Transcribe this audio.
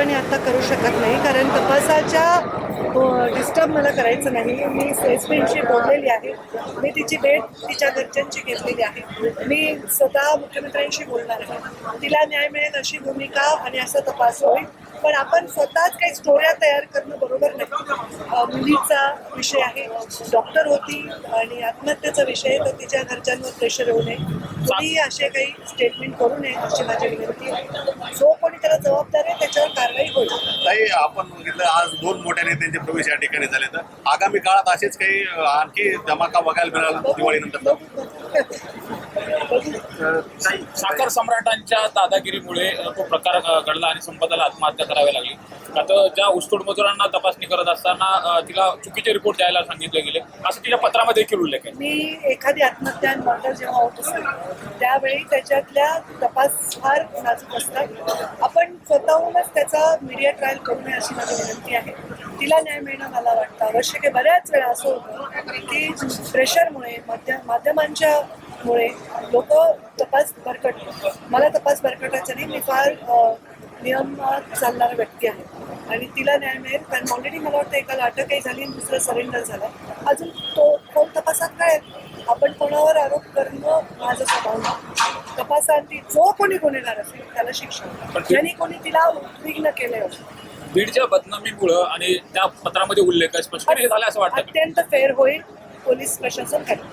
स्पष्टपणे आत्ता करू शकत नाही कारण तपासाच्या डिस्टर्ब मला करायचं नाही. मी एस बोललेली आहे. मी तिची भेट तिच्या घरच्यांची घेतलेली आहे. मी स्वतः मुख्यमंत्र्यांशी बोलणार आहे. तिला न्याय मिळेल अशी भूमिका आणि असा तपास होईल पण आपण स्वतःच काही स्टोऱ्या तयार करणं बरोबर नाही. मुलीचा विषय आहे. डॉक्टर होती आणि आत्महत्येचा विषय आहे, तर तिच्या घरच्यांवर प्रेशर येऊ नये. मुली असे काही स्टेटमेंट करू नये अशी माझी विनंती आहे. जो कोणी त्याला जबाबदार आहे त्याच्यावर कारवाई होईल. ताई आपण बघितलं आज दोन मोठ्या नेत्यांचे प्रवेश या ठिकाणी झाले तर. आगामी काळात असेच काही आणखी धमाका बघायला मिळाल दिवाळीनंतर? साखर सम्राटांच्या दादागिरीमुळे तो प्रकार घडला आणि संपदाला आत्महत्या करावी लागली. आता ज्या ऊसतोड मजुरांना तपासणी करत असताना तिला चुकीचे रिपोर्ट द्यायला सांगितले गेले. असं तिच्या पत्रामध्ये देखील उल्लेख आहे. मी एखादी आत्महत्या मर्डर जेव्हा होत असतो त्यावेळी त्याच्यातल्या तपास फार नाजूक असतात. आपण स्वतःहूनच त्याचा मीडिया ट्रायल करू नये अशी माझी विनंती आहे. तिला न्याय मिळणं मला वाटतं. आवश्यक आहे बऱ्याच वेळा असं होतं की प्रेशरमुळे माध्यम माध्यमांच्या मुळे लोक तपास बरकट मला तपास बरकटायचा नाही. मी फार अ, नियमात चालणारा व्यक्ती आहे. आणि तिला न्याय मिळेल. कारण ऑलरेडी मला वाटतं एकाला अटकही झाली आणि दुसरं सरेंडर झालं. अजून तो कोण तपासात कळेल आपण कोणावर आरोप करणं माझं स्वभाव नाही. तपासांती जो कोणी गुन्हेगार असेल त्याला शिक्षा ज्यांनी कोणी तिला उद्विग्न केले बीडच्या बदनामीमुळं आणि त्या पत्रामध्ये उल्लेख आहे स्पष्ट हे झालं असं वाटतं? अत्यंत फेर होईल पोलीस प्रशासन करेल